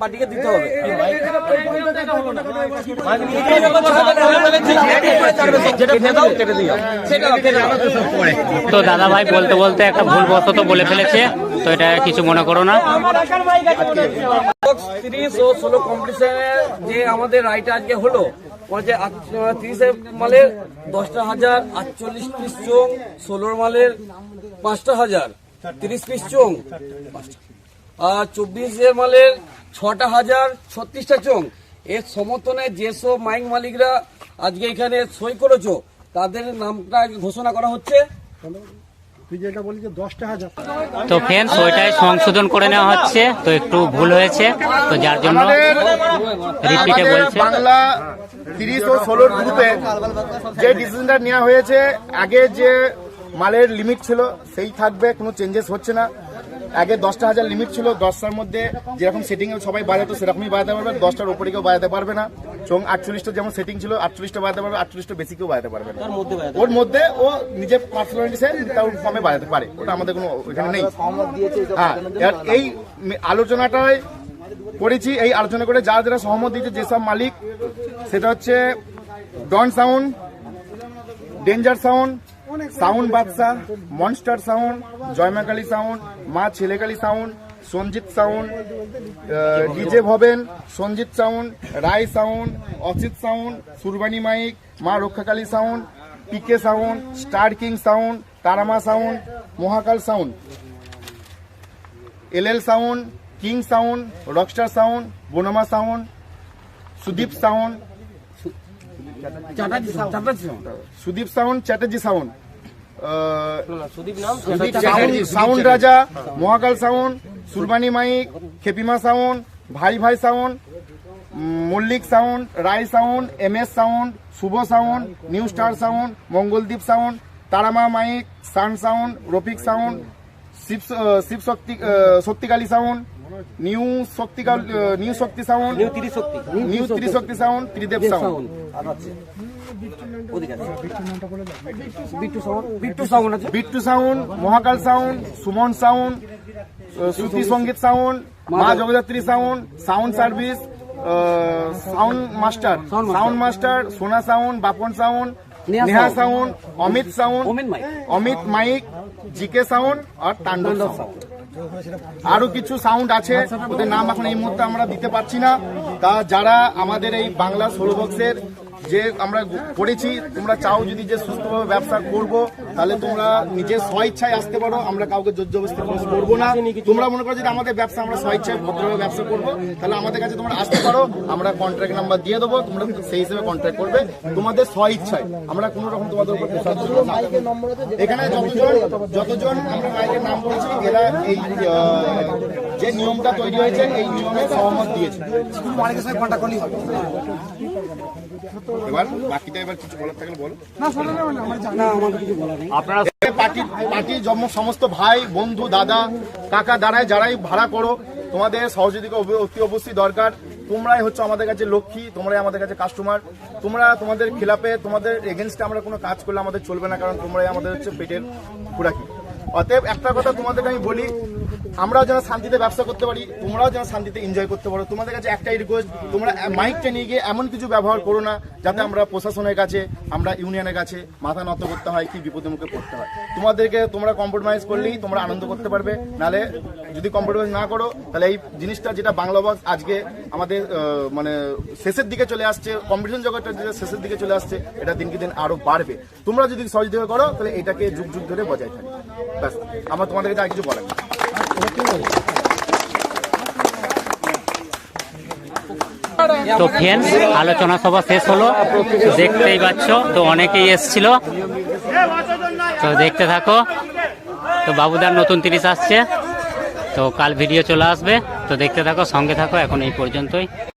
পার্টিকে দিতে হবে যেটা ভেদাও কেটে দিও সেটা তো দাদা ভাই বলতে বলতে একটা ভুল বশত বলে ফেলেছে তো এটা কিছু মনে করো না তিরিশ ও ষোলো কম্পিটিশনে যে আমাদের রায়টা আজকে হলো যে তিরিশের মালের দশটা হাজার আটচল্লিশ পিস চোং ষোলোর মালের পাঁচটা হাজার তিরিশ পিস চোং পাঁচটা। আর চব্বিশের মালের ছটা হাজার ছত্রিশটা চং এর সমর্থনে যেসব মাইক মালিকরা আজকে এখানে সই করেছ তাদের নামটা ঘোষণা করা হচ্ছে। তুই যেটা বলি দশটা হাজার। তো ফ্রেন্ডস ওইটাই সংশোধন করে নেওয়া হচ্ছে। তো একটু ভুল হয়েছে তো যার জন্য রিপিটে বলছে। বাংলা তিরিশ ও ষোলোর গ্রুপে যে ডিসিশনটা নেওয়া হয়েছে আগে যে মালের লিমিট ছিল সেই থাকবে কোনো চেঞ্জেস হচ্ছে না। আগে দশটা হাজার লিমিট ছিল দশটার মধ্যে যেরকম সেটিং সবাই বাজাতো সেরকমই বাজাতে পারবে। দশটার উপরে কেউ বাজাতে পারবে না। এবং আটচল্লিশটা যেমন সেটিং ছিল আটচল্লিশটা বাজাতে পারবে আটচল্লিশটা বেশি কেউ বাজাতে পারবে না। ওর মধ্যে ও নিজের পার্সোনালিটি সে তার ফর্মে বাজাতে পারে। ওটা আমাদের কোনো এখানে নেই। হ্যাঁ এই আলোচনাটায় করেছি এই আলোচনা করে যারা যারা সহমত দিয়েছে যেসব মালিক সেটা হচ্ছে Don sound danger sound sound Badshah monster sound Joymakali sound Ma ছেলেকালী sound Sanjit sound DJ Bhaben Sanjit sound Roy sound Achit sound Surbani mike Ma Rakshakali sound PK sound star king sound Tarama sound Mahakal sound. LL sound king sound rockstar sound Bonma sound Sudip sound Sudip sound Chatterjee sound. Sound Raja Mahakal sound Surbani mike Khepima sound Bhai Bhai sound Mallick sound Roy sound M S sound Shubho sound new star sound Mangaldeep sound Tarama mike sun sound Rafiq sound Shiv Shiv Shakti Shaktikali sound new Shaktikal new Shakti sound new Trishakti. New Trishakti sound Tridev sound Bittu sound Mahakal sound Suman sound Shruti Sangeet sound Ma Jagaddhatri sound sound service sound master sound master. Sona sound Bapon sound Neha sound. Amit sound Amit mike. GK sound আর Tandav sound. আরও কিছু sound আছে ওদের নাম এখন এই মুহূর্তে আমরা দিতে পারছি না। তা যারা আমাদের এই বাংলা ষোলো বক্সের যে আমরা করেছি, তোমরা চাও যদি যে সুস্থভাবে ব্যবসা করব, তাহলে তোমরা নিজের স্বইচ্ছায় আসতে পারো, আমরা কাউকে জোর জবরদস্তি করব না। তোমরা মনে করো যদি আমাদের ব্যবসা, আমরা স্বইচ্ছায় ভদ্রভাবে ব্যবসা করব, তাহলে আমাদের কাছে তোমরা আসতে পারো, আমরা কন্ট্রাক্ট নাম্বার দিয়ে দেবো, তোমরা সেই হিসেবে কন্ট্রাক্ট করবে, তোমাদের স্বইচ্ছায়। আমরা কোনো রকম তোমাদের উপর। এখানে যতজন যতজন আমরা মাইকের নাম বলছি, এরা এই যে নিয়মটা তৈরি হয়েছে, এই নিয়মে সহমত দিয়েছে। এবার বাকিটা এবার কিছু বলার থাকলে বলো। আপনারা পার্টি পার্টি জম- সমস্ত ভাই বন্ধু দাদা কাকা দাঁড়ায় যারাই ভাড়া করো তোমাদের সহযোগিতা অতি অবশ্যই দরকার। তোমরাই হচ্ছে আমাদের কাছে লক্ষ্মী তোমরাই আমাদের কাছে কাস্টমার তোমরা তোমাদের খিলাপে তোমাদের এগেনস্টে আমরা কোনো কাজ করলে আমাদের চলবে না কারণ তোমরাই আমাদের হচ্ছে পেটের খুঁড়াকি অতএব একটা কথা তোমাদেরকে আমি বলি, আমরাও যেন শান্তিতে ব্যবসা করতে পারি, তোমরাও যেন শান্তিতে এনজয় করতে পারো। তোমাদের কাছে একটাই রিকোয়েস্ট তোমরা মাইকটা নিয়ে গিয়ে এমন কিছু ব্যবহার করো না, যাতে আমরা প্রশাসনের কাছে, আমরা ইউনিয়নের কাছে মাথা নত করতে হয়, কি বিপদের মুখে পড়তে হয়। তোমাদেরকে তোমরা কম্প্রোমাইজ করলেই তোমরা আনন্দ করতে পারবে নালে যদি কম্প্রোমাইজ না করো, তাহলে এই জিনিসটা যেটা বাংলা বক্স আজকে আমাদের মানে শেষের দিকে চলে আসছে কম্পিটিশন জগৎটা যেটা শেষের দিকে চলে আসছে, এটা দিনকে দিন আরও বাড়বে। তোমরা যদি সহযোগিতা করো, তাহলে এটাকে যুগ যুগ ধরে বজায় থাকে আমার তোমাদের কাছে আর কিছু তো ফ্রেন্ডস আলোচনা সভা শেষ হলো। দেখতেই পাচ্ছ, তো অনেকেই এসছিল। তো দেখতে থাকো। তো বাবুদার নতুন তিরিশ আসছে। তো কাল ভিডিও চলে আসবে। তো দেখতে থাকো, সঙ্গে থাকো, এখন এই পর্যন্তই।